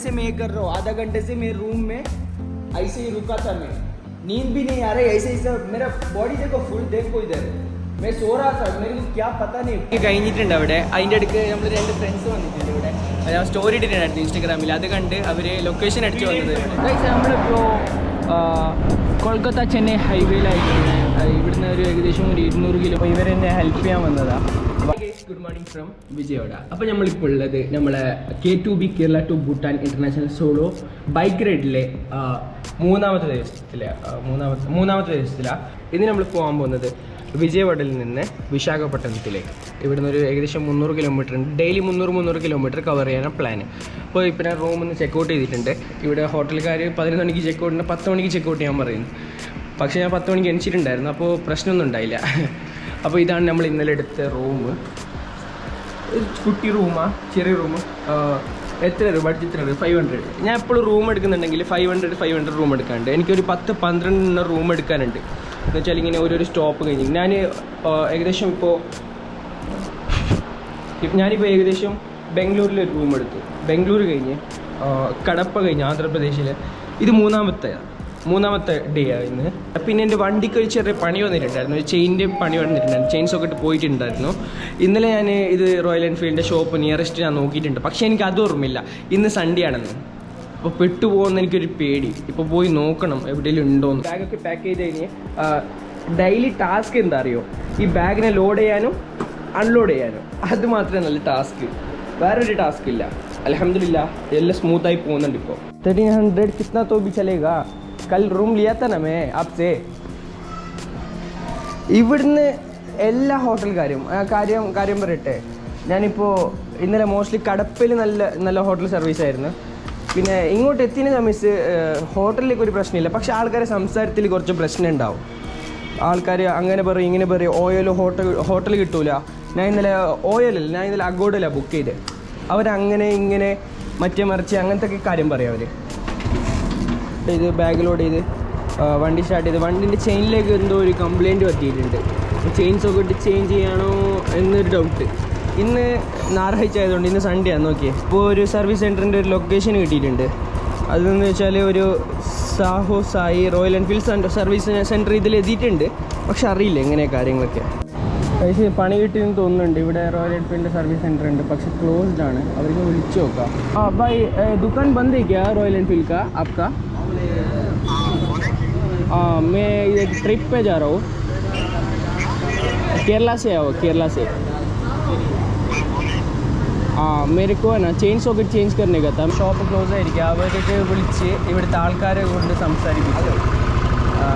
से मैं ये कर रहा हूँ आधा घंटे से मेरे रूम में ऐसे ही रुका था मैं नींद भी नहीं आ रही ऐसे ही सब मेरा बॉडी देखो फुल देखो इधर मैं सो रहा था मेरे को क्या पता नहीं കഴിഞ്ഞിട്ടുണ്ട് അവിടെ അതിൻ്റെ അടുക്ക് നമ്മൾ രണ്ട് ഫ്രണ്ട്സ് വന്നിട്ടുണ്ട് ഇവിടെ അത് ഞാൻ സ്റ്റോറി ഇട്ടിട്ടുണ്ടായിരുന്നു ഇൻസ്റ്റാഗ്രാമിൽ അത് കണ്ട് അവർ ലൊക്കേഷൻ അടിച്ചു വന്നത് നമ്മളിപ്പോൾ കൊൽക്കത്ത ചെന്നൈ ഹൈവേയിലായിട്ടുണ്ട് ഇവിടുന്ന് ഒരു ഏകദേശം ഒരു ഇരുന്നൂറ് കിലോ ഇവരെന്നെ ഹെൽപ്പ് ചെയ്യാൻ വന്നതാണ് ഗുഡ് മോർണിംഗ് ഫ്രം വിജയോട അപ്പോൾ നമ്മളിപ്പോൾ ഉള്ളത് നമ്മളെ K to B Kerala to Bhutan international solo bike റൈഡിലെ മൂന്നാമത്തെ ദിവസത്തിലെ മൂന്നാമത്തെ മൂന്നാമത്തെ ദിവസത്തിലാണ് ഇന്ന് നമ്മൾ പോകാൻ പോകുന്നത് വിജയവാഡയിൽ നിന്ന് വിശാഖപട്ടണത്തിലേക്ക്. ഇവിടുന്ന് ഒരു ഏകദേശം മുന്നൂറ് കിലോമീറ്റർ ഉണ്ട്. ഡെയിലി മുന്നൂറ് മുന്നൂറ് കിലോമീറ്റർ കവർ ചെയ്യാനാണ് പ്ലാൻ അപ്പോൾ ഇപ്പം ഞാൻ റൂമിൽ നിന്ന് ചെക്കൗട്ട് ചെയ്തിട്ടുണ്ട്. ഇവിടെ ഹോട്ടലുകാർ പതിനൊന്ന് മണിക്ക് ചെക്ക് ചെക്കൗട്ടിന് പത്ത് മണിക്ക് ചെക്ക് ഔട്ട് ചെയ്യാൻ പറയുന്നു. പക്ഷേ ഞാൻ പത്ത് മണിക്ക് എണിച്ചിട്ടുണ്ടായിരുന്നു. അപ്പോൾ പ്രശ്നമൊന്നും ഉണ്ടായില്ല. അപ്പോൾ ഇതാണ് നമ്മൾ ഇന്നലെ എടുത്ത റൂം കുട്ടി റൂമാ ചെറിയ റൂം എത്ര രൂപ ബഡ്ജറ്റ് എത്ര ഫൈവ് ഹൺഡ്രഡ് ഞാൻ എപ്പോഴും റൂം എടുക്കുന്നുണ്ടെങ്കിൽ five hundred five hundred room എടുക്കാനുണ്ട്. എനിക്കൊരു പത്ത് പന്ത്രണ്ട് റൂം എടുക്കാനുണ്ട്. എന്ന് വെച്ചാൽ ഇങ്ങനെ ഓരോരോ സ്റ്റോപ്പ് കഴിഞ്ഞ്. ഞാൻ ഏകദേശം ഇപ്പോൾ ഞാനിപ്പോൾ ഏകദേശം ബാംഗ്ലൂരിൽ ഒരു റൂം എടുത്തു. ബാംഗ്ലൂർ കഴിഞ്ഞ് കടപ്പ കഴിഞ്ഞ് ആന്ധ്രാപ്രദേശിൽ ഇത് മൂന്നാമത്തെ മൂന്നാമത്തെ ഡേ ആയിരുന്നു പിന്നെ എന്റെ വണ്ടിക്ക് ഒരു ചെറിയ പണി വന്നിട്ടുണ്ടായിരുന്നു. ചെയിന്റെ പണി വന്നിട്ടുണ്ടായിരുന്നു. ചെയിൻസ് ഒക്കെ ഇട്ട് പോയിട്ടുണ്ടായിരുന്നു. ഇന്നലെ ഞാൻ ഇത് റോയൽ എൻഫീൽഡിന്റെ ഷോപ്പ് നിയറസ്റ്റ് ഞാൻ നോക്കിയിട്ടുണ്ട്. പക്ഷേ എനിക്ക് അത് ഓർമ്മയില്ല. ഇന്ന് സൺഡേ ആണെന്ന്. അപ്പോൾ പെട്ടുപോകുന്ന എനിക്കൊരു പേടി. ഇപ്പോൾ പോയി നോക്കണം എവിടെയെങ്കിലും ഉണ്ടോയെന്ന് ബാഗൊക്കെ പാക്ക് ചെയ്ത് കഴിഞ്ഞ് ഡെയിലി ടാസ്ക് എന്താ അറിയോ? ഈ ബാഗിനെ ലോഡ് ചെയ്യാനും അൺലോഡ് ചെയ്യാനും. അത് മാത്രമേ നല്ല ടാസ്ക് വേറൊരു ടാസ്ക് ഇല്ല. അലഹമില്ല എല്ലാം സ്മൂത്തായി പോകുന്നുണ്ട് ഇപ്പോൾ തേർട്ടീൻ ഹൺഡ്രഡ് കിട്ടുന്ന तो भी चलेगा कल रूम लिया था ना मैं आपसे ഇവിടുന്ന് എല്ലാ ഹോട്ടൽക്കാരും ആ കാര്യം കാര്യം പറയട്ടെ ഞാനിപ്പോൾ ഇന്നലെ മോസ്റ്റ്ലി കടപ്പിൽ നല്ല നല്ല ഹോട്ടൽ സർവീസ് ആയിരുന്നു പിന്നെ ഇങ്ങോട്ട് എത്തിയ സമയത്ത് ഹോട്ടലിലേക്ക് ഒരു പ്രശ്നമില്ല പക്ഷെ ആൾക്കാരെ സംസാരത്തിൽ കുറച്ച് പ്രശ്നം ഉണ്ടാവും ആൾക്കാർ അങ്ങനെ പറയും ഇങ്ങനെ പറയും ഓയിൽ ഹോട്ടൽ ഹോട്ടൽ കിട്ടൂല ഞാൻ ഇന്നലെ ഓയിലല്ല ഞാൻ ഇന്നലെ അഗോഡല്ല ബുക്ക് ചെയ്ത് അവരങ്ങനെ ഇങ്ങനെ മറ്റേ മറിച്ച് അങ്ങനത്തെ ഒക്കെ കാര്യം പറയും അവർ ഇത് ലോഡ് ചെയ്ത് വണ്ടി സ്റ്റാർട്ട് ചെയ്ത്. വണ്ടിന്റെ ചെയിനിലേക്ക് എന്തോ ഒരു കംപ്ലയിന്റ് പറ്റിയിട്ടുണ്ട്. ചെയിൻസ് ഒക്കെ ഇട്ട് ചേഞ്ച് ചെയ്യാണോ എന്നൊരു ഡൗട്ട് ഇന്ന് ഞായറാഴ്ച ആയതുകൊണ്ട് ഇന്ന് സൺഡേ ആണ് നോക്കിയേ. ഇപ്പോൾ ഒരു സർവീസ് സെന്ററിന്റെ ഒരു ലൊക്കേഷൻ കിട്ടിയിട്ടുണ്ട്. അതെന്ന് വെച്ചാൽ ഒരു Saho Sai Royal Enfield service centre ഇതിൽ എത്തിയിട്ടുണ്ട്. പക്ഷെ അറിയില്ല എങ്ങനെ കാര്യങ്ങളൊക്കെ. പക്ഷേ പണി കിട്ടിയെന്ന് തോന്നുന്നുണ്ട്. ഇവിടെ റോയൽ എൻഫീൽഡ് സർവീസ് സെന്റർ ഉണ്ട്. പക്ഷെ ക്ലോസ്ഡ് ആണ്. അവർക്ക് വിളിച്ചു നോക്കാം. ആ ബൈ ദുക്കാൻ ബന്ധിക്കുക റോയൽ എൻഫീൽഡ് കാ ആപ്കാ? हाँ मैं एक ट्रिप पे जा रहा हूँ केरला से आओ केरला से हाँ मेरे को है ना ചെയിൻ സോക്കറ്റ് ചേഞ്ച് करने का था ഷോപ്പ് ക്ലോസ് ആയിരിക്കും അവരൊക്കെ വിളിച്ച് ഇവിടുത്തെ ആൾക്കാരെ കൊണ്ട് സംസാരിപ്പിച്ചു ആ,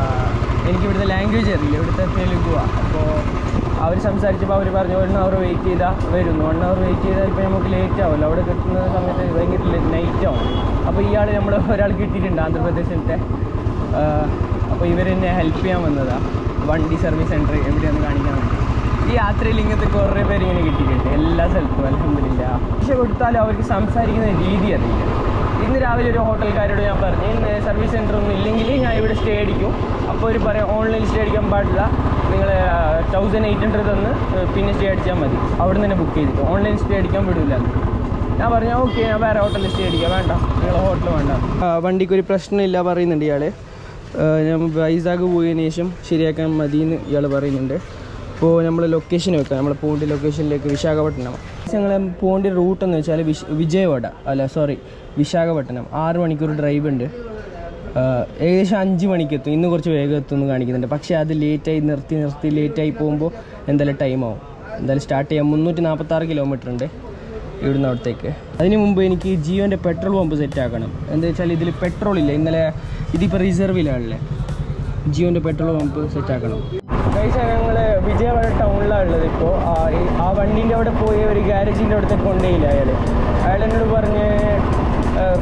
എനിക്ക് ഇവിടുത്തെ ലാംഗ്വേജ് അറിയില്ല ഇവിടുത്തെ തെലുഗുവാണ് അപ്പോൾ അവർ സംസാരിച്ചപ്പോൾ അവർ പറഞ്ഞു വൺ അവർ വെയിറ്റ് ചെയ്താൽ വരുന്നു. വൺ അവർ വെയിറ്റ് ചെയ്താൽ ഇപ്പോൾ നമുക്ക് ലേറ്റ് ആവുമല്ലോ. അവിടെ കിട്ടുന്ന സമയത്ത് ഭയങ്കര നൈറ്റ് ആവും. അപ്പോൾ ഇയാൾ നമ്മൾ ഒരാൾ കിട്ടിയിട്ടുണ്ട് ആന്ധ്രാപ്രദേശിലത്തെ. അപ്പോൾ ഇവരെന്നെ ഹെൽപ്പ് ചെയ്യാൻ വന്നതാണ് വണ്ടി സർവീസ് സെന്റർ എവിടെയാണെന്ന് കാണിക്കാൻ വേണ്ടി. ഈ യാത്രയിൽ ഇങ്ങനത്തെ കുറേ പേര് ഇങ്ങനെ കിട്ടിയിട്ടുണ്ട്. എല്ലാ സ്ഥലത്തും അലഹമില്ല പക്ഷെ കൊടുത്താലും അവർക്ക് സംസാരിക്കുന്ന രീതി അറിയില്ല. ഇന്ന് രാവിലെ ഒരു ഹോട്ടൽക്കാരോട് ഞാൻ പറഞ്ഞു ഇന്ന് സർവീസ് സെന്റർ ഒന്നും ഇല്ലെങ്കിൽ ഞാൻ അപ്പോൾ ഒരു പറയാം ഓൺലൈൻ സ്റ്റേ അടിക്കാൻ പാടില്ല. നിങ്ങൾ തൗസൻഡ് എയ്റ്റ് ഹൺഡ്രഡ് തന്ന് പിന്നെ സ്റ്റേ അടിച്ചാൽ മതി. അവിടെ നിന്ന് തന്നെ ബുക്ക് ചെയ്തിട്ട്. ഓൺലൈൻ സ്റ്റേ അടിക്കാൻ വിടില്ല ഞാൻ പറഞ്ഞു ഓക്കെ ഞാൻ വേറെ ഹോട്ടലിൽ സ്റ്റേ അടിക്കാം. വേണ്ട. നിങ്ങൾ ഹോട്ടൽ വേണ്ട. വണ്ടിക്ക് ഒരു പ്രശ്നമില്ല പറയുന്നുണ്ട് ഇയാൾ ഞാൻ വൈസാഗ് പോയതിനു ശേഷം ശരിയാക്കാൻ മതി എന്ന് ഇയാൾ പറയുന്നുണ്ട്. അപ്പോൾ നമ്മൾ ലൊക്കേഷൻ വെക്കാം. നമ്മൾ പോകേണ്ട ലൊക്കേഷനിലേക്ക് വിശാഖപട്ടണം. ഞങ്ങൾ പോകേണ്ട റൂട്ട് എന്ന് വെച്ചാൽ വിജയവാഡ. അല്ല സോറി വിശാഖപട്ടണം. ആറ് മണിക്കൂർ ഡ്രൈവ് ഉണ്ട്. ഏകദേശം അഞ്ച് മണിക്ക് എത്തും ഇന്ന് കുറച്ച് വേഗം എത്തും എന്ന് കാണിക്കുന്നുണ്ട്. പക്ഷേ അത് ലേറ്റായി നിർത്തി നിർത്തി ലേറ്റായി പോകുമ്പോൾ എന്തായാലും ടൈം ആവും. എന്തായാലും സ്റ്റാർട്ട് ചെയ്യാം. മുന്നൂറ്റി നാൽപ്പത്താറ് കിലോമീറ്റർ ഉണ്ട് ഇവിടുന്ന് അവിടത്തേക്ക്. അതിന് മുമ്പ് എനിക്ക് ജിയോന്റെ പെട്രോൾ പമ്പ് സെറ്റ് ആക്കണം. എന്താ വെച്ചാൽ ഇതിൽ പെട്രോൾ ഇല്ല. ഇന്നലെ ഇതിപ്പോൾ റിസർവിലാണല്ലേ ജിയോന്റെ പെട്രോൾ പമ്പ് സെറ്റ് ആക്കണം. ഞങ്ങൾ വിജയവാഡ ടൗണിലാണ് ഉള്ളത് ഇപ്പോൾ ആ വണ്ടീന്റെ അവിടെ പോയി ഒരു ഗ്യാരേജിന്റെ അവിടുത്തെ കൊണ്ടേയില്ല അയാൾ അയാൾ എന്നോട് പറഞ്ഞ്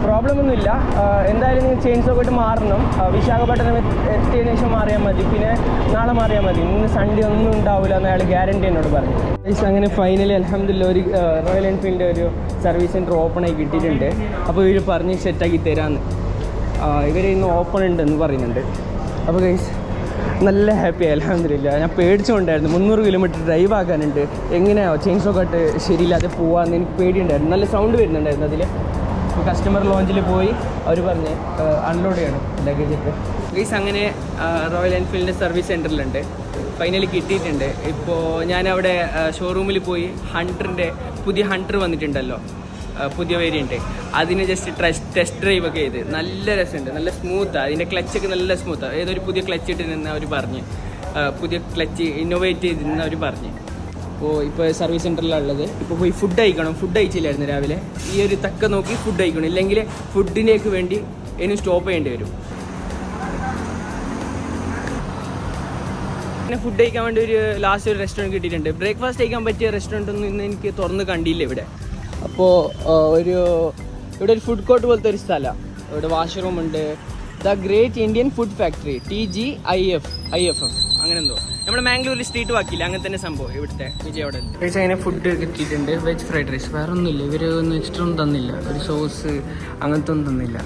പ്രോബ്ലം ഒന്നുമില്ല എന്തായാലും നിങ്ങൾ ചെയിൻ സോക്കറ്റ് മാറണം. വിശാഖപട്ടണം എത്തി- എത്തിയതിനു ശേഷം മാറിയാൽ മതി. പിന്നെ നാളെ മാറിയാൽ മതി. ഇന്ന് സൺഡേ ഒന്നും ഉണ്ടാവില്ല എന്ന് അയാൾ ഗ്യാരണ്ടി എന്നോട് പറഞ്ഞു. അങ്ങനെ ഫൈനലി അലഹമില്ല ഒരു റോയൽ എൻഫീൽഡ് ഒരു സർവീസ് സെന്റർ ഓപ്പൺ ആയി കിട്ടിയിട്ടുണ്ട്. അപ്പോൾ ഇവർ പറഞ്ഞ് സെറ്റാക്കി തരാമെന്ന് ഇവർ ഇന്ന് ഓപ്പൺ ഉണ്ടെന്ന് പറയുന്നുണ്ട്. അപ്പോൾ ഗൈസ് നല്ല ഹാപ്പി അലഹമില്ല ഞാൻ പേടിച്ചുകൊണ്ടായിരുന്നു മുന്നൂറ് കിലോമീറ്റർ ഡ്രൈവ് ആക്കാനുണ്ട്. എങ്ങനെയാ ചെയിൻ ആയിട്ട് ശരിയില്ലാതെ പോവാന്ന് എനിക്ക് പേടിയുണ്ടായിരുന്നു. നല്ല സൗണ്ട് വരുന്നുണ്ടായിരുന്നു അതിൽ കസ്റ്റമർ ലോഞ്ചിൽ പോയി അവർ പറഞ്ഞ് അൺലോഡ് ചെയ്യണം ലഗേജ് ഒക്കെ. ഗൈസ് അങ്ങനെ റോയൽ എൻഫീൽഡിന്റെ സർവീസ് സെന്ററിലുണ്ട് ഫൈനലി കിട്ടിയിട്ടുണ്ട്. ഇപ്പോൾ അവിടെ ഷോറൂമിൽ പോയി ഹൺഡ്രിന്റെ പുതിയ ഹൺഡ്രഡ് വന്നിട്ടുണ്ടല്ലോ. പുതിയ വേരിയന്റ് അതിന് ജസ്റ്റ് ടെസ്റ്റ് ഡ്രൈവ് ഒക്കെ ചെയ്ത്. നല്ല രസമുണ്ട്. നല്ല സ്മൂത്താണ് അതിന്റെ ക്ലച്ചൊക്കെ നല്ല സ്മൂത്താണ് ഏതൊരു പുതിയ ക്ലച്ച് ഇട്ടിരുന്ന അവർ പറഞ്ഞ്. പുതിയ ക്ലച്ച് ഇന്നോവേറ്റ് ചെയ്തിരുന്ന അവർ പറഞ്ഞ്. അപ്പോൾ ഇപ്പോൾ സർവീസ് സെന്ററിലാണ് ഉള്ളത്. ഇപ്പോൾ പോയി ഫുഡ് കഴിക്കണം. ഫുഡ് കഴിച്ചില്ലായിരുന്നു രാവിലെ. ഈ ഒരു തക്ക നോക്കി ഫുഡ് കഴിക്കണം. ഇല്ലെങ്കിൽ ഫുഡിനേക്ക് വേണ്ടി ഇനി സ്റ്റോപ്പ് ചെയ്യേണ്ടി വരും. പിന്നെ ഫുഡ് കഴിക്കാൻ വേണ്ടി ഒരു ലാസ്റ്റ് ഒരു റെസ്റ്റോറന്റ് കിട്ടിയിട്ടുണ്ട്. ബ്രേക്ക്ഫാസ്റ്റ് കഴിക്കാൻ പറ്റിയ റെസ്റ്റോറന്റ് ഒന്നും ഇന്ന് എനിക്ക് തുറന്ന് കണ്ടില്ല ഇവിടെ. അപ്പോൾ ഒരു ഇവിടെ ഒരു ഫുഡ് കോർട്ട് പോലത്തെ ഒരു സ്ഥലമാണ് ഇവിടെ വാഷ്റൂം ഉണ്ട്. The Great Indian Food Factory T G I F I F F അങ്ങനെ എന്തോ. നമ്മുടെ മാംഗ്ലൂരിൽ സ്ട്രീറ്റ് വാക്കില്ല അങ്ങനെ തന്നെ സംഭവം ഇവിടുത്തെ കഴിച്ച് അങ്ങനെ ഫുഡ് കിട്ടിയിട്ടുണ്ട്. വെജ് ഫ്രൈഡ് റൈസ് വേറെ ഒന്നുമില്ല ഇവർ ഒന്നും എക്സ്ട്രാ തന്നില്ല. ഒരു സോസ് അങ്ങനത്തെ ഒന്നും തന്നില്ല.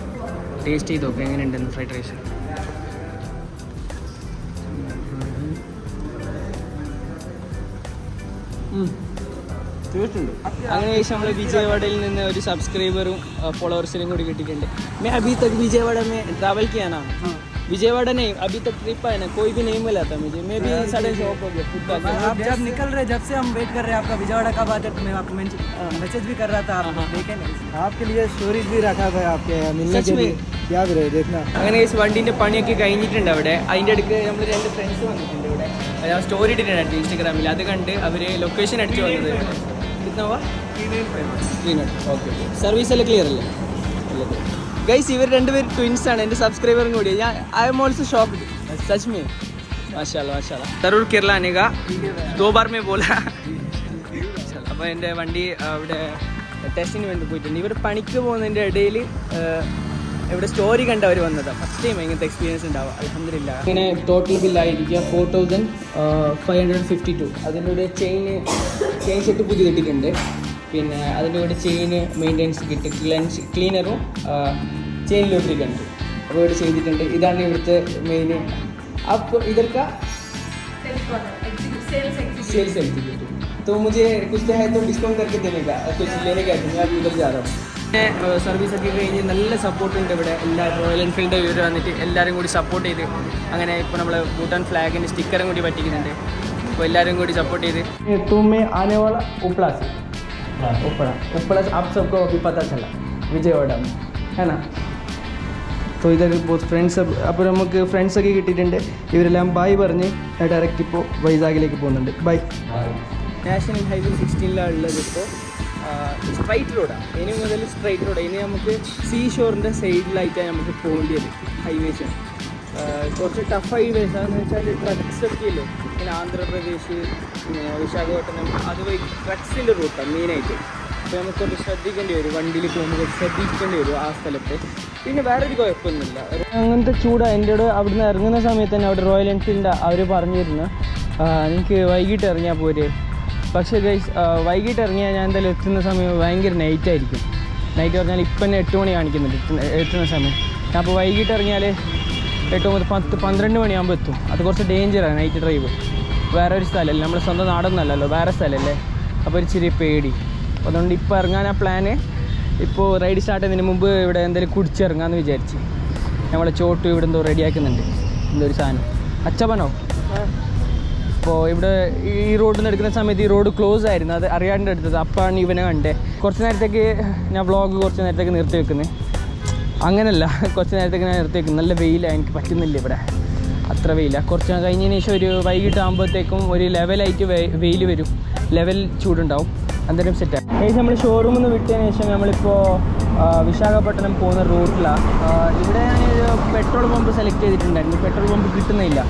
ടേസ്റ്റ് ചെയ്ത് നോക്കാം എങ്ങനെയുണ്ടെന്ന് ഫ്രൈഡ് റൈസ് തീർച്ചയുണ്ട് അങ്ങനെ ശേഷം നമ്മൾ വിജയവാഡയിൽ നിന്ന് ഒരു സബ്സ്ക്രൈബറും ഫോളോവേഴ്സിനും കൂടി കിട്ടിയിട്ടുണ്ട് मैं अभी तक विजयवाड़ा में ट्रैवल किया ना विजयवाड़ा नहीं अभी तक ट्रिप आया ना कोई भी नहीं मिला था मुझे मैं भी सडन शॉक हो गया खुद का आप जब निकल रहे जब से हम वेट कर रहे हैं आपका विजयवाड़ा कब आता है मैं आपको मैसेज भी कर रहा था आप देखे नहीं आपके लिए स्टोरीज भी रखा था आपके मिलने सच के में? लिए याद रहे देखना അങ്ങനെ ഈ വണ്ടീൻ്റെ പണിയൊക്കെ കഴിഞ്ഞിട്ടുണ്ട് അവിടെ അതിൻ്റെ അടുക്ക് നമ്മൾ രണ്ട് ഫ്രണ്ട്സ് വന്നിട്ടുണ്ട് ഇവിടെ അത് ഞാൻ സ്റ്റോറി ഇട്ടിട്ടുണ്ട് ഇൻസ്റ്റാഗ്രാമിൽ അത് കണ്ട് അവർ ലൊക്കേഷൻ അടിച്ചു വന്നത് ഓക്കെ സർവീസ് എല്ലാം ക്ലിയർ അല്ലേ? ഗൈസ് ഇവർ രണ്ടുപേരും ട്വിൻസ് ആണ്. എന്റെ സബ്സ്ക്രൈബറും കൂടി. ഞാൻ I'm also shock such me മാഷാല്ല മാഷാല്ല തരൂർ കേരള അനേക. ദോ ബാർ മേ ബോല. അപ്പോൾ എന്റെ വണ്ടി അവിടെ ടെസ്റ്റിന് വേണ്ടി പോയിട്ടുണ്ട്. ഇവർ പണിക്ക് പോകുന്നതിന്റെ ഇടയിൽ ഇവിടെ സ്റ്റോറി കണ്ടവർ വന്നതാണ് ഫസ്റ്റ് ടൈം ഇങ്ങനത്തെ എക്സ്പീരിയൻസ് ഉണ്ടാവുക. അലഹമില്ല ഇങ്ങനെ total ബില്ലായിരിക്കുക four thousand five hundred fifty two അതിന്റെ ഒരു ചെയിൻ ചെയിൻ സെറ്റ് പുതിയ കിട്ടിയിട്ടുണ്ട് പിന്നെ അതിൻ്റെ കൂടെ ചെയിന് മെയിൻ്റെനൻസ് കിട്ടി ക്ലൻസ് ക്ലീനറും ചെയിൻ ലൂബ്രിക്കൻറ്റും അപ്പോൾ ഇവിടെ ചെയ്തിട്ടുണ്ട് ഇതാണ് ഇവിടുത്തെ മെയിൻ അപ്പോൾ ഇതൊക്കെ सेल्स एग्जीक्यूटिव तो मुझे कुछ है तो डिस्काउंट करके देने का कुछ लेने का है मैं अभी उधर जा रहा हूँ സർവീസ് ഒക്കെ കഴിഞ്ഞ് നല്ല സപ്പോർട്ട് ഉണ്ട് ഇവിടെ എല്ലാവരും റോയൽ എൻഫീൽഡ് ഇവർ വന്നിട്ട് എല്ലാവരും കൂടി സപ്പോർട്ട് ചെയ്ത് അങ്ങനെ ഇപ്പോൾ നമ്മൾ ഭൂട്ടാൻ ഫ്ലാഗിൻ്റെ സ്റ്റിക്കറും കൂടി പറ്റിക്കുന്നുണ്ട് അപ്പോൾ എല്ലാവരും കൂടി सपोर्ट ചെയ്ത് तुम्हें आने वाला उपला से उपला उपला से आप सबको अभी पता चला विजयवाड़ा में है ना അപ്പോൾ ഇതൊരു ബോത്ത് ഫ്രണ്ട്സ് അപ്പോൾ നമുക്ക് ഫ്രണ്ട്സൊക്കെ കിട്ടിയിട്ടുണ്ട് ഇവരെല്ലാം ബൈ പറഞ്ഞ് ഡയറക്റ്റ് ഇപ്പോൾ വൈജാഗിലേക്ക് പോകുന്നുണ്ട് ബൈ നാഷണൽ ഹൈവേ സിക്സ്റ്റീനിലാണ് ഉള്ളത് ഇപ്പോൾ സ്ട്രൈറ്റ് റോഡാണ് ഇനി മുതൽ സ്ട്രൈറ്റ് റോഡ് ഇനി നമുക്ക് സീ ഷോറിൻ്റെ സൈഡിലായിട്ടാണ് നമുക്ക് പോകേണ്ടത് ഹൈവേസ് കുറച്ച് ടഫ് ഹൈവേസ് ആണെന്ന് വെച്ചാൽ ട്രക്സ് ഒക്കെ ഇല്ലേ പിന്നെ ആന്ധ്രാപ്രദേശ് വിശാഖപട്ടണം അതുവഴി ട്രക്സിന്റെ റൂട്ടാണ് മെയിനായിട്ട്. അപ്പോൾ നമുക്കൊന്ന് ശ്രദ്ധിക്കേണ്ടി വരും വണ്ടിയിൽ പോകുമ്പോൾ ശ്രദ്ധിക്കേണ്ടി വരും ആ സ്ഥലത്ത്. പിന്നെ വേറൊരു കുഴപ്പമൊന്നുമില്ല. അങ്ങനത്തെ ചൂടാണ് എന്റെ കൂടെ അവിടുന്ന് ഇറങ്ങുന്ന സമയത്ത് തന്നെ അവിടെ റോയൽ എൻഫീൽഡ് അവർ പറഞ്ഞിരുന്നു. എനിക്ക് വൈകിട്ട് ഇറങ്ങിയാൽ പോരെ. പക്ഷേ ഗൈസ് വൈകിട്ട് ഇറങ്ങിയാൽ ഞാൻ എന്തായാലും എത്തുന്ന സമയം ഭയങ്കര നൈറ്റ് ആയിരിക്കും. നൈറ്റ് പറഞ്ഞാൽ ഇപ്പം തന്നെ എട്ട് മണി കാണിക്കുന്നുണ്ട് എത്തുന്ന- സമയം. അപ്പോൾ വൈകിട്ട് ഇറങ്ങിയാൽ എട്ട് മുതൽ പത്ത് പന്ത്രണ്ട് മണിയാകുമ്പോൾ എത്തും. അത് കുറച്ച് ഡേഞ്ചറാണ് നൈറ്റ് ഡ്രൈവ് വേറെ ഒരു സ്ഥലമല്ലേ നമ്മുടെ സ്വന്തം നാടൊന്നല്ലല്ലോ വേറെ സ്ഥലമല്ലേ അപ്പോൾ ഒരു ചെറിയ പേടി. അതുകൊണ്ട് ഇപ്പോൾ ഇറങ്ങാൻ ആ പ്ലാന് ഇപ്പോൾ റൈഡ് സ്റ്റാർട്ട് ചെയ്യുന്നതിന് മുമ്പ് ഇവിടെ എന്തെങ്കിലും കുടിച്ചിറങ്ങാമെന്ന് വിചാരിച്ച്. നമ്മളെ ചോട്ട് ഇവിടെ എന്തോ റെഡിയാക്കുന്നുണ്ട് ഒരു സാധനം. അച്ചപ്പനോ? അപ്പോൾ ഇവിടെ ഈ റോഡിൽ നിന്ന് എടുക്കുന്ന സമയത്ത് ഈ റോഡ് ക്ലോസ് ആയിരുന്നു. അത് അറിയാണ്ട് എടുത്തത്. അപ്പാണ് ഇവനെ കണ്ടേ. കുറച്ച് നേരത്തേക്ക് ഞാൻ വ്ളോഗ് കുറച്ച് നേരത്തേക്ക് നിർത്തി വെക്കുന്നത് അങ്ങനല്ല. കുറച്ച് നേരത്തേക്ക് ഞാൻ നിർത്തി വെക്കുന്നത് നല്ല വെയിലാണ് എനിക്ക് പറ്റുന്നില്ല ഇവിടെ. അത്ര വെയില കുറച്ച് കഴിഞ്ഞതിന് ശേഷം ഒരു വൈകിട്ട് ആകുമ്പോഴത്തേക്കും ഒരു ലെവലായിട്ട് വെയിൽ വരും. ലെവൽ ചൂടുണ്ടാവും. അന്നേരം സെറ്റാണ് ഏകദേശം നമ്മൾ ഷോറൂമിൽ നിന്ന് വിട്ടതിന് ശേഷം നമ്മളിപ്പോൾ വിശാഖപട്ടണം പോകുന്ന റൂട്ടിലാണ് ഇവിടെ ഞാനൊരു പെട്രോൾ പമ്പ് സെലക്ട് ചെയ്തിട്ടുണ്ടായിരുന്നു. പെട്രോൾ പമ്പ് കിട്ടുന്നില്ല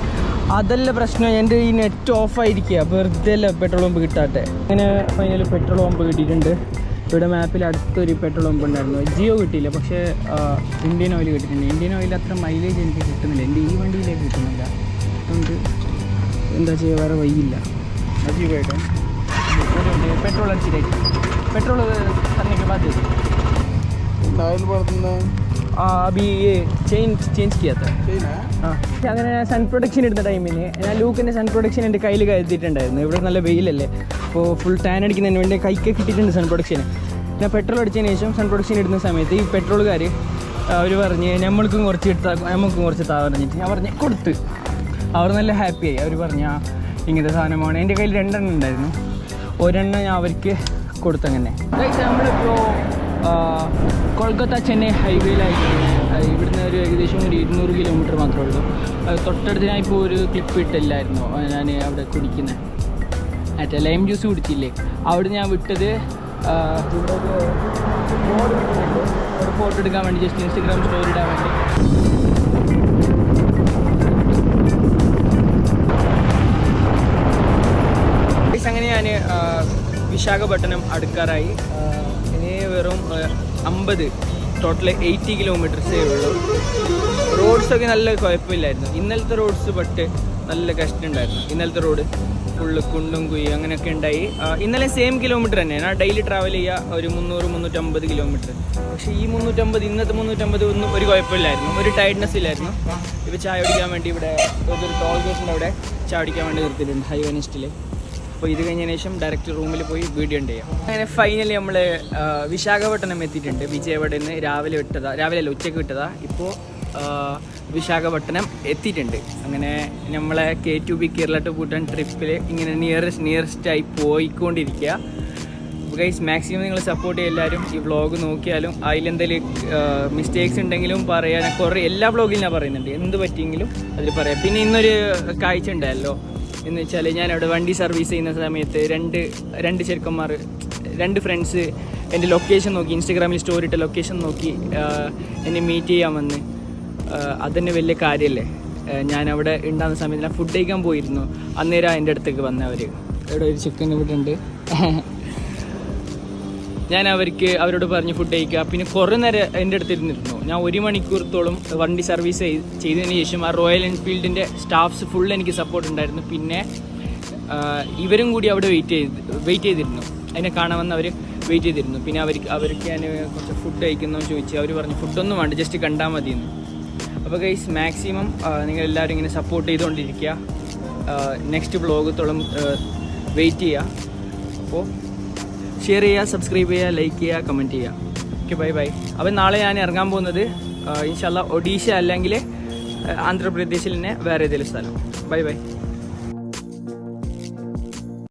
അതല്ല പ്രശ്നം. എന്റെ ഈ നെറ്റ് ഓഫ് ആയിരിക്കുക വെറുതെ അല്ല പെട്രോൾ പമ്പ് കിട്ടാട്ടെ അങ്ങനെ ഫൈനലി പെട്രോൾ പമ്പ് കിട്ടിയിട്ടുണ്ട്. ഇവിടെ മാപ്പിൽ അടുത്തൊരു പെട്രോൾ പമ്പ് ഉണ്ടായിരുന്നു. ജിയോ കിട്ടിയില്ല. പക്ഷേ ഇന്ത്യൻ ഓയിൽ കിട്ടിയിട്ടുണ്ട്. ഇന്ത്യൻ ഓയിൽ അത്ര മൈലേജ് എനിക്ക് കിട്ടുന്നില്ല. എന്റെ ഈ വണ്ടിയിലേക്ക് കിട്ടുന്നില്ല. അതുകൊണ്ട് എന്താ ചെയ്യുക വേറെ വൈകില്ല അജീവായിട്ട് പെട്രോൾ അടിച്ചിട്ടായിട്ട് പെട്രോൾ തന്നെ ബാധ്യത. എന്തായാലും दो। ऑयल पड़ता ആ അബി ചേഞ്ച് ചേഞ്ച് കിയാ था है ആ അങ്ങനെ ഞാൻ സൺ പ്രൊഡക്ഷൻ എടുത്ത ടൈമിന് ഞാൻ ലൂക്കിൻ്റെ സൺ പ്രൊഡക്ഷൻ എൻ്റെ കയ്യിൽ കരുതിയിട്ടുണ്ടായിരുന്നു ഇവിടെ നല്ല വെയിലല്ലേ അപ്പോൾ ഫുൾ ടാൻ അടിക്കുന്നതിന് വേണ്ടി കൈക്ക് കിട്ടിയിട്ടുണ്ട് സൺ പ്രൊഡക്ഷൻ ഞാൻ പെട്രോൾ അടിച്ചതിന് ശേഷം സൺ പ്രൊഡക്ഷൻ ഇടുന്ന സമയത്ത് ഈ പെട്രോളുകാർ അവർ പറഞ്ഞ് നമ്മൾക്കും കുറച്ച് എടുത്താൽ നമുക്കും കുറച്ച് താ പറഞ്ഞിട്ട് ഞാൻ പറഞ്ഞ് കൊടുത്ത് അവർ നല്ല ഹാപ്പിയായി അവർ പറഞ്ഞ "ആ, ഇങ്ങനത്തെ സാധനമാണ് എൻ്റെ കയ്യിൽ രണ്ടെണ്ണം ഉണ്ടായിരുന്നു ഒരെണ്ണം ഞാൻ അവർക്ക് കൊടുത്തങ്ങനെ നമ്മളിപ്പോൾ കൊൽക്കത്ത ചെന്നൈ ഹൈവേയിലായിട്ട് ഇവിടുന്ന് ഒരു ഏകദേശം ഒരു ഇരുന്നൂറ് കിലോമീറ്റർ മാത്രമേ ഉള്ളൂ. തൊട്ടടുത്ത് ഞാൻ ഇപ്പോൾ ഒരു ക്ലിപ്പ് ഇട്ടില്ലായിരുന്നു. ഞാൻ അവിടെ കുടിക്കുന്നത് മറ്റേ ലൈം ജ്യൂസ് കുടിച്ചില്ലേ? അവിടെ ഞാൻ വിട്ടത് ഒരു ഫോട്ടോ എടുക്കാൻ വേണ്ടി ജസ്റ്റ് ഇൻസ്റ്റഗ്രാം സ്റ്റോറി ഇടാൻ വേണ്ടി. അങ്ങനെ ഞാൻ വിശാഖപട്ടണം അടുക്കാറായി. ഇനി വെറും അമ്പത്. ടോട്ടൽ എയ്റ്റി കിലോമീറ്റേഴ്സേ ഉള്ളൂ. റോഡ്സൊക്കെ നല്ല കുഴപ്പമില്ലായിരുന്നു. ഇന്നലത്തെ റോഡ്സ് പട്ട് നല്ല കഷ്ടമുണ്ടായിരുന്നു. ഇന്നലത്തെ റോഡ് ഫുള്ള് കുണ്ടും കുയ്യും അങ്ങനെയൊക്കെ ഉണ്ടായി. ഇന്നലെ സെയിം കിലോമീറ്റർ തന്നെയാണ്. ഡെയിലി ട്രാവൽ ചെയ്യുക ഒരു മുന്നൂറ് മുന്നൂറ്റമ്പത് കിലോമീറ്റർ പക്ഷേ ഈ മുന്നൂറ്റമ്പത് ഇന്നത്തെ മുന്നൂറ്റമ്പത് ഒന്നും ഒരു കുഴപ്പമില്ലായിരുന്നു. ഒരു ടയർഡ്നെസ് ഇല്ലായിരുന്നു. ഇപ്പോൾ ചായ കുടിക്കാൻ വേണ്ടി ഇവിടെ ഒരു ടോൾ ഗേറ്റിന്റെ അവിടെ ചായ കുടിക്കാൻ വേണ്ടി നിർത്തിയിട്ടുണ്ട്. ഹൈവനിസ്റ്റിൽ അപ്പോൾ ഇത് കഴിഞ്ഞതിന് ശേഷം ഡയറക്റ്റ് റൂമിൽ പോയി വീഡിയോ ഉണ്ട് ചെയ്യാം. അങ്ങനെ ഫൈനലി നമ്മൾ വിശാഖപട്ടണം എത്തിയിട്ടുണ്ട്. വിജയവാഡയിൽ നിന്ന് രാവിലെ വിട്ടതാ രാവിലെ അല്ല ഉച്ചയ്ക്ക് വിട്ടതാ. ഇപ്പോൾ വിശാഖപട്ടണം എത്തിയിട്ടുണ്ട്. അങ്ങനെ നമ്മളെ K to B Kerala to ട്രിപ്പിൽ ഇങ്ങനെ നിയറസ്റ്റ് നിയറസ്റ്റ് ആയി പോയിക്കൊണ്ടിരിക്കുക ഗൈസ് മാക്സിമം നിങ്ങൾ സപ്പോർട്ട് ചെയ്യുക എല്ലാവരും. ഈ വ്ളോഗ് നോക്കിയാലും അതിലെന്തെങ്കിലും മിസ്റ്റേക്സ് ഉണ്ടെങ്കിലും പറയാൻ കുറേ എല്ലാ വ്ളോഗിലും ഞാൻ പറയുന്നുണ്ട്. എന്ത് പറ്റിയെങ്കിലും അതിൽ പറയാം. പിന്നെ ഇന്നൊരു കാഴ്ച ഉണ്ടായല്ലോ. എന്ന് വെച്ചാൽ ഞാൻ അവിടെ വണ്ടി സർവീസ് ചെയ്യുന്ന സമയത്ത് രണ്ട് രണ്ട് ചെറുക്കന്മാർ രണ്ട് ഫ്രണ്ട്സ് എന്റെ ലൊക്കേഷൻ നോക്കി ഇൻസ്റ്റഗ്രാമിൽ സ്റ്റോറി ഇട്ട ലൊക്കേഷൻ നോക്കി എന്നെ മീറ്റ് ചെയ്യാൻ വന്ന്. അതന്നെ വലിയ കാര്യമല്ലേ ഞാൻ അവിടെ ഉണ്ടാകുന്ന സമയത്ത് ഞാൻ ഫുഡ് കഴിക്കാൻ പോയിരുന്നു. അന്നേരം എന്റെ അടുത്തേക്ക് വന്നവർ ഇവിടെ ഒരു ചിക്കൻ ഇവിടെ ഉണ്ട്. ഞാൻ അവർക്ക് അവരോട് പറഞ്ഞ് ഫുഡ് കഴിക്കുക. പിന്നെ കുറേ നേരം എന്റെ അടുത്ത് ഇരുന്നിരുന്നു. ഞാൻ ഒരു മണിക്കൂറത്തോളം വണ്ടി സർവീസ് ചെയ്- ചെയ്തതിന് ശേഷം ആ റോയൽ എൻഫീൽഡിന്റെ സ്റ്റാഫ്സ് ഫുൾ എനിക്ക് സപ്പോർട്ട് ഉണ്ടായിരുന്നു. പിന്നെ ഇവരും കൂടി അവിടെ വെയിറ്റ് ചെയ്ത് വെയിറ്റ് ചെയ്തിരുന്നു. അതിനെ കാണാൻ വന്ന് അവർ വെയിറ്റ് ചെയ്തിരുന്നു. പിന്നെ അവർക്ക് അവർക്ക് ഞാൻ കുറച്ച് ഫുഡ് കഴിക്കുന്നു ചോദിച്ചു അവർ പറഞ്ഞു ഫുഡൊന്നും വേണ്ട ജസ്റ്റ് കണ്ടാൽ മതി എന്ന് അപ്പോൾ ഗൈസ് മാക്സിമം നിങ്ങൾ എല്ലാവരും ഇങ്ങനെ സപ്പോർട്ട് ചെയ്തുകൊണ്ടിരിക്കുക. നെക്സ്റ്റ് വ്ളോഗത്തോളം വെയിറ്റ് ചെയ്യുക. അപ്പോൾ ഷെയർ ചെയ്യുക സബ്സ്ക്രൈബ് ചെയ്യുക ലൈക്ക് ചെയ്യുക കമന്റ് ചെയ്യുക. ഓക്കെ ബൈ ബൈ അപ്പം നാളെ ഞാൻ ഇറങ്ങാൻ പോകുന്നത് ഇൻഷല്ല ഒഡീഷ അല്ലെങ്കിൽ ആന്ധ്രാപ്രദേശിൽ തന്നെ വേറെ ഏതെങ്കിലും സ്ഥലം. Bye bye